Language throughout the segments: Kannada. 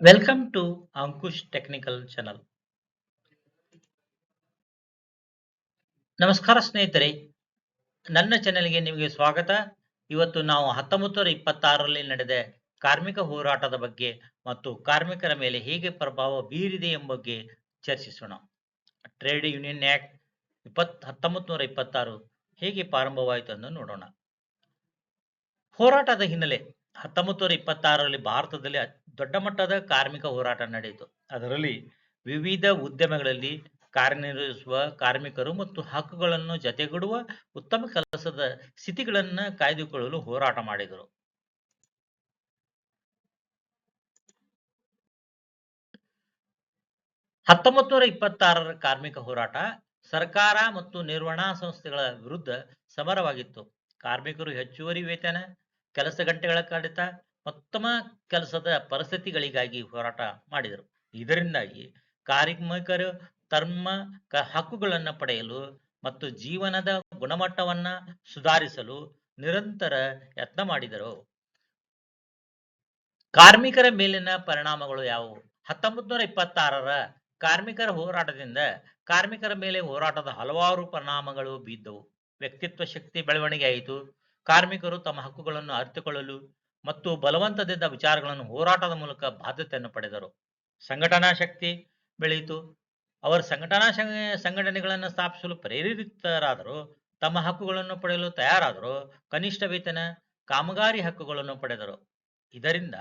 Welcome to Ankush Technical Channel. ನಮಸ್ಕಾರ ಸ್ನೇಹಿತರೆ, ನನ್ನ ಚಾನೆಲ್ಗೆ ನಿಮಗೆ ಸ್ವಾಗತ. ಇವತ್ತು ನಾವು ಹತ್ತೊಂಬತ್ತು ನೂರ ಇಪ್ಪತ್ತಾರರಲ್ಲಿ ನಡೆದ ಕಾರ್ಮಿಕ ಹೋರಾಟದ ಬಗ್ಗೆ ಮತ್ತು ಕಾರ್ಮಿಕರ ಮೇಲೆ ಹೇಗೆ ಪ್ರಭಾವ ಬೀರಿದೆ ಎಂಬ ಬಗ್ಗೆ ಚರ್ಚಿಸೋಣ. ಟ್ರೇಡ್ ಯೂನಿಯನ್ ಆಕ್ಟ್ ಇಪ್ಪತ್ ಹತ್ತೊಂಬತ್ತು ನೂರ ಇಪ್ಪತ್ತಾರು ಹೇಗೆ ಪ್ರಾರಂಭವಾಯಿತು ಎಂದು ನೋಡೋಣ. ಹೋರಾಟದ ಹಿನ್ನೆಲೆ ಹತ್ತೊಂಬತ್ತು ನೂರ ಇಪ್ಪತ್ತಾರರಲ್ಲಿ ಭಾರತದಲ್ಲಿ ದೊಡ್ಡ ಮಟ್ಟದ ಕಾರ್ಮಿಕ ಹೋರಾಟ ನಡೆಯಿತು. ಅದರಲ್ಲಿ ವಿವಿಧ ಉದ್ಯಮಗಳಲ್ಲಿ ಕಾರ್ಯನಿರ್ವಹಿಸುವ ಕಾರ್ಮಿಕರು ಮತ್ತು ಹಕ್ಕುಗಳನ್ನು ಜತೆಗೂಡುವ ಉತ್ತಮ ಕೆಲಸದ ಸ್ಥಿತಿಗಳನ್ನು ಕಾಯ್ದುಕೊಳ್ಳಲು ಹೋರಾಟ ಮಾಡಿದರು. ಹತ್ತೊಂಬತ್ತು ನೂರ ಇಪ್ಪತ್ತಾರರ ಕಾರ್ಮಿಕ ಹೋರಾಟ ಸರ್ಕಾರ ಮತ್ತು ನಿರ್ವಹಣಾ ಸಂಸ್ಥೆಗಳ ವಿರುದ್ಧ ಸಮರವಾಗಿತ್ತು. ಕಾರ್ಮಿಕರು ಹೆಚ್ಚುವರಿ ವೇತನ, ಕೆಲಸ ಗಂಟೆಗಳ ಕಡಿತ ಉತ್ತಮ ಕೆಲಸದ ಪರಿಸ್ಥಿತಿಗಳಿಗಾಗಿ ಹೋರಾಟ ಮಾಡಿದರು. ಇದರಿಂದಾಗಿ ಕಾರ್ಮಿಕರು ತಮ್ಮ ಹಕ್ಕುಗಳನ್ನು ಪಡೆಯಲು ಮತ್ತು ಜೀವನದ ಗುಣಮಟ್ಟವನ್ನ ಸುಧಾರಿಸಲು ನಿರಂತರ ಯತ್ನ ಮಾಡಿದರು. ಕಾರ್ಮಿಕರ ಮೇಲಿನ ಪರಿಣಾಮಗಳು ಯಾವುವು? ಹತ್ತೊಂಬತ್ತು ನೂರ ಇಪ್ಪತ್ತಾರರ ಕಾರ್ಮಿಕರ ಹೋರಾಟದಿಂದ ಕಾರ್ಮಿಕರ ಮೇಲೆ ಹೋರಾಟದ ಹಲವಾರು ಪರಿಣಾಮಗಳು ಬಿದ್ದವು. ವ್ಯಕ್ತಿತ್ವ ಶಕ್ತಿ ಬೆಳವಣಿಗೆ ಆಯಿತು. ಕಾರ್ಮಿಕರು ತಮ್ಮ ಹಕ್ಕುಗಳನ್ನು ಅರಿತುಕೊಳ್ಳಲು ಮತ್ತು ಬಲವಂತದಿಂದ ವಿಚಾರಗಳನ್ನು ಹೋರಾಟದ ಮೂಲಕ ಬಾಧ್ಯತೆಯನ್ನು ಪಡೆದರು. ಸಂಘಟನಾ ಶಕ್ತಿ ಬೆಳೆಯಿತು. ಅವರು ಸಂಘಟನಾ ಸಂಘ- ಸಂಘಟನೆಗಳನ್ನು ಸ್ಥಾಪಿಸಲು ಪ್ರೇರಿತರಾದರು, ತಮ್ಮ ಹಕ್ಕುಗಳನ್ನು ಪಡೆಯಲು ತಯಾರಾದರು, ಕನಿಷ್ಠ ವೇತನ, ಕಾಮಗಾರಿ ಹಕ್ಕುಗಳನ್ನು ಪಡೆದರು. ಇದರಿಂದ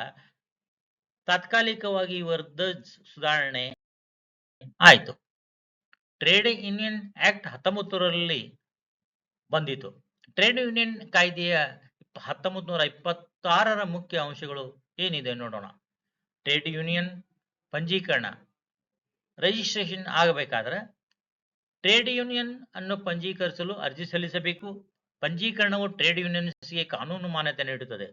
ತಾತ್ಕಾಲಿಕವಾಗಿ ವರ್ಧ ಸುಧಾರಣೆ ಆಯಿತು. ಟ್ರೇಡ್ ಯೂನಿಯನ್ ಆಕ್ಟ್ ಹತ್ತೊಂಬತ್ತರಲ್ಲಿ ಬಂದಿತು. ಟ್ರೇಡ್ ಯೂನಿಯನ್ ಕಾಯ್ದೆಯ ಹತ್ತೊಂಬತ್ತು ನೂರ ಇಪ್ಪತ್ತಾರರ ಮುಖ್ಯ ಅಂಶಗಳು ಏನಿದೆ ನೋಡೋಣ. ಟ್ರೇಡ್ ಯೂನಿಯನ್ ಪಂಜೀಕರಣ. ರಿಜಿಸ್ಟ್ರೇಷನ್ ಆಗಬೇಕಾದ್ರೆ ಟ್ರೇಡ್ ಯೂನಿಯನ್ ಅನ್ನು ಪಂಜೀಕರಿಸಲು ಅರ್ಜಿ ಸಲ್ಲಿಸಬೇಕು. ಪಂಜೀಕರಣವು ಟ್ರೇಡ್ ಯೂನಿಯನ್ಸ್ಗೆ ಕಾನೂನು ಮಾನ್ಯತೆ ನೀಡುತ್ತದೆ.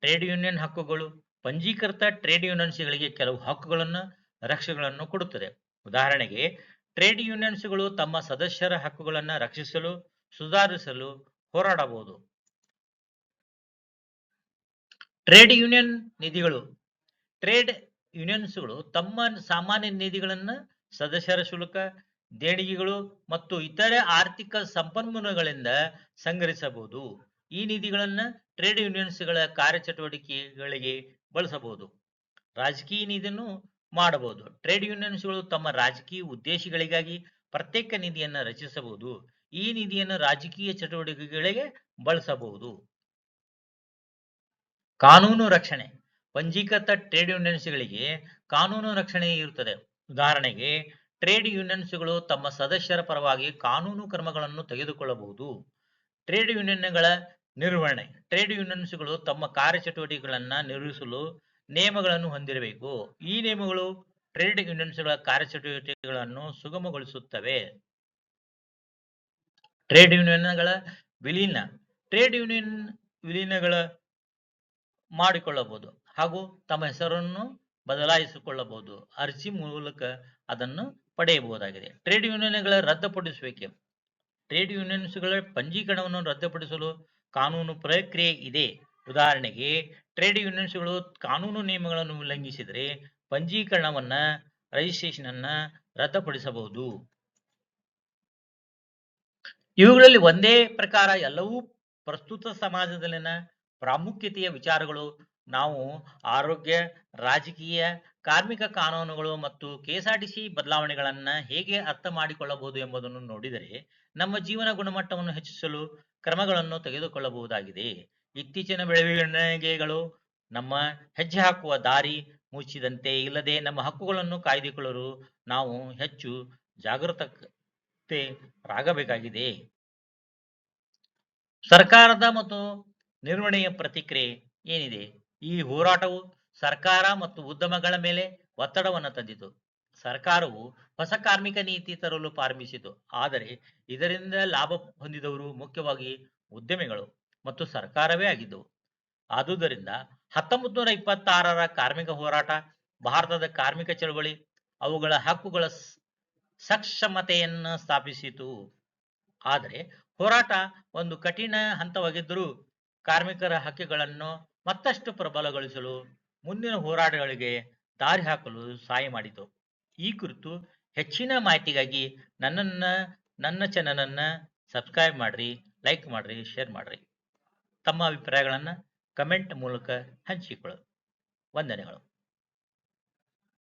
ಟ್ರೇಡ್ ಯೂನಿಯನ್ ಹಕ್ಕುಗಳು ಪಂಜೀಕೃತ ಟ್ರೇಡ್ ಯೂನಿಯನ್ಸ್ಗಳಿಗೆ ಕೆಲವು ಹಕ್ಕುಗಳನ್ನು, ರಕ್ಷೆಗಳನ್ನು ಕೊಡುತ್ತದೆ. ಉದಾಹರಣೆಗೆ, ಟ್ರೇಡ್ ಯೂನಿಯನ್ಸ್ಗಳು ತಮ್ಮ ಸದಸ್ಯರ ಹಕ್ಕುಗಳನ್ನು ರಕ್ಷಿಸಲು, ಸುಧಾರಿಸಲು ಹೋರಾಡಬಹುದು. ಟ್ರೇಡ್ ಯೂನಿಯನ್ ನಿಧಿಗಳು. ಟ್ರೇಡ್ ಯೂನಿಯನ್ಸ್ಗಳು ತಮ್ಮ ಸಾಮಾನ್ಯ ನಿಧಿಗಳನ್ನು ಸದಸ್ಯರ ಶುಲ್ಕ, ದೇಣಿಗೆಗಳು ಮತ್ತು ಇತರೆ ಆರ್ಥಿಕ ಸಂಪನ್ಮೂಲಗಳಿಂದ ಸಂಗ್ರಹಿಸಬಹುದು. ಈ ನಿಧಿಗಳನ್ನು ಟ್ರೇಡ್ ಯೂನಿಯನ್ಸ್ಗಳ ಕಾರ್ಯಚಟುವಟಿಕೆಗಳಿಗೆ ಬಳಸಬಹುದು. ರಾಜಕೀಯ ನಿಧಿಯನ್ನು ಮಾಡಬಹುದು. ಟ್ರೇಡ್ ಯೂನಿಯನ್ಸ್ಗಳು ತಮ್ಮ ರಾಜಕೀಯ ಉದ್ದೇಶಗಳಿಗಾಗಿ ಪ್ರತ್ಯೇಕ ನಿಧಿಯನ್ನು ರಚಿಸಬಹುದು. ಈ ನಿಧಿಯನ್ನು ರಾಜಕೀಯ ಚಟುವಟಿಕೆಗಳಿಗೆ ಬಳಸಬಹುದು. ಕಾನೂನು ರಕ್ಷಣೆ. ಪಂಜೀಕೃತ ಟ್ರೇಡ್ ಯೂನಿಯನ್ಸ್ಗಳಿಗೆ ಕಾನೂನು ರಕ್ಷಣೆ ಇರುತ್ತದೆ. ಉದಾಹರಣೆಗೆ, ಟ್ರೇಡ್ ಯೂನಿಯನ್ಸ್ಗಳು ತಮ್ಮ ಸದಸ್ಯರ ಪರವಾಗಿ ಕಾನೂನು ಕ್ರಮಗಳನ್ನು ತೆಗೆದುಕೊಳ್ಳಬಹುದು. ಟ್ರೇಡ್ ಯೂನಿಯನ್ಗಳ ನಿರ್ವಹಣೆ. ಟ್ರೇಡ್ ಯೂನಿಯನ್ಸ್ಗಳು ತಮ್ಮ ಕಾರ್ಯಚಟುವಟಿಕೆಗಳನ್ನು ನಿರ್ವಹಿಸಲು ನಿಯಮಗಳನ್ನು ಹೊಂದಿರಬೇಕು. ಈ ನಿಯಮಗಳು ಟ್ರೇಡ್ ಯೂನಿಯನ್ಸ್ಗಳ ಕಾರ್ಯಚಟುವಟಿಕೆಗಳನ್ನು ಸುಗಮಗೊಳಿಸುತ್ತವೆ. ಟ್ರೇಡ್ ಯೂನಿಯನ್ಗಳ ವಿಲೀನ. ಟ್ರೇಡ್ ಯೂನಿಯನ್ ವಿಲೀನಗಳ ಮಾಡಿಕೊಳ್ಳಬಹುದು ಹಾಗೂ ತಮ್ಮ ಹೆಸರನ್ನು ಬದಲಾಯಿಸಿಕೊಳ್ಳಬಹುದು. ಅರ್ಜಿ ಮೂಲಕ ಅದನ್ನು ಪಡೆಯಬಹುದಾಗಿದೆ. ಟ್ರೇಡ್ ಯೂನಿಯನ್ಗಳ ರದ್ದುಪಡಿಸುವಿಕೆ. ಟ್ರೇಡ್ ಯೂನಿಯನ್ಸ್ಗಳ ಪಂಜೀಕರಣವನ್ನು ರದ್ದುಪಡಿಸಲು ಕಾನೂನು ಪ್ರಕ್ರಿಯೆ ಇದೆ. ಉದಾಹರಣೆಗೆ, ಟ್ರೇಡ್ ಯೂನಿಯನ್ಸ್ಗಳು ಕಾನೂನು ನಿಯಮಗಳನ್ನು ಉಲ್ಲಂಘಿಸಿದರೆ ಪಂಜೀಕರಣವನ್ನ ರಿಜಿಸ್ಟ್ರೇಷನ್ ಅನ್ನ ರದ್ದುಪಡಿಸಬಹುದು. ಇವುಗಳಲ್ಲಿ ಒಂದೇ ಪ್ರಕಾರ ಎಲ್ಲವೂ ಪ್ರಸ್ತುತ ಸಮಾಜದಲ್ಲಿನ ಪ್ರಾಮುಖ್ಯತೆಯ ವಿಚಾರಗಳು. ನಾವು ಆರೋಗ್ಯ, ರಾಜಕೀಯ, ಕಾರ್ಮಿಕ ಕಾನೂನುಗಳು ಮತ್ತು ಕೆಎಸ್ಆರ್ಟಿಸಿ ಬದಲಾವಣೆಗಳನ್ನು ಹೇಗೆ ಅರ್ಥ ಮಾಡಿಕೊಳ್ಳಬಹುದು ಎಂಬುದನ್ನು ನೋಡಿದರೆ ನಮ್ಮ ಜೀವನ ಗುಣಮಟ್ಟವನ್ನು ಹೆಚ್ಚಿಸಲು ಕ್ರಮಗಳನ್ನು ತೆಗೆದುಕೊಳ್ಳಬಹುದಾಗಿದೆ. ಇತ್ತೀಚಿನ ಬೆಳವಣಿಗೆಗಳು ನಮ್ಮ ಹೆಜ್ಜೆ ಹಾಕುವ ದಾರಿ ಮುಚ್ಚಿದಂತೆ ಇಲ್ಲದೆ ನಮ್ಮ ಹಕ್ಕುಗಳನ್ನು ಕಾಯ್ದುಕೊಳ್ಳಲು ನಾವು ಹೆಚ್ಚು ಜಾಗೃತರಾಗಬೇಕಾಗಿದೆ ಸರ್ಕಾರದ ಮತ್ತು ನಿರ್ವಹಣೆಯ ಪ್ರತಿಕ್ರಿಯೆ ಏನಿದೆ? ಈ ಹೋರಾಟವು ಸರ್ಕಾರ ಮತ್ತು ಉದ್ಯಮಗಳ ಮೇಲೆ ಒತ್ತಡವನ್ನು ತಂದಿತು. ಸರ್ಕಾರವು ಹೊಸ ಕಾರ್ಮಿಕ ನೀತಿ ತರಲು ಪ್ರಾರಂಭಿಸಿತು. ಆದರೆ ಇದರಿಂದ ಲಾಭ ಹೊಂದಿದವರು ಮುಖ್ಯವಾಗಿ ಉದ್ಯಮಿಗಳು ಮತ್ತು ಸರ್ಕಾರವೇ ಆಗಿದ್ದವು ಆದುದರಿಂದ ಹತ್ತೊಂಬತ್ತು ನೂರ ಇಪ್ಪತ್ತಾರರ ಕಾರ್ಮಿಕ ಹೋರಾಟ, ಭಾರತದ ಕಾರ್ಮಿಕ ಚಳವಳಿ, ಅವುಗಳ ಹಕ್ಕುಗಳ ಸಕ್ಷಮತೆಯನ್ನು ಸ್ಥಾಪಿಸಿತು. ಆದರೆ ಹೋರಾಟ ಒಂದು ಕಠಿಣ ಹಂತವಾಗಿದ್ದರೂ ಕಾರ್ಮಿಕರ ಹಕ್ಕುಗಳನ್ನು ಮತ್ತಷ್ಟು ಪ್ರಬಲಗೊಳಿಸಲು ಮುಂದಿನ ಹೋರಾಟಗಳಿಗೆ ದಾರಿ ಹಾಕಲು ಸಹಾಯ ಮಾಡಿತು. ಈ ಕುರಿತು ಹೆಚ್ಚಿನ ಮಾಹಿತಿಗಾಗಿ ನನ್ನನ್ನ, ನನ್ನ ಚಾನಲನ್ನು ಸಬ್ಸ್ಕ್ರೈಬ್ ಮಾಡಿರಿ ಲೈಕ್ ಮಾಡಿರಿ ಶೇರ್ ಮಾಡಿರಿ. ತಮ್ಮ ಅಭಿಪ್ರಾಯಗಳನ್ನು ಕಮೆಂಟ್ ಮೂಲಕ ಹಂಚಿಕೊಳ್ಳಿ. ವಂದನೆಗಳು.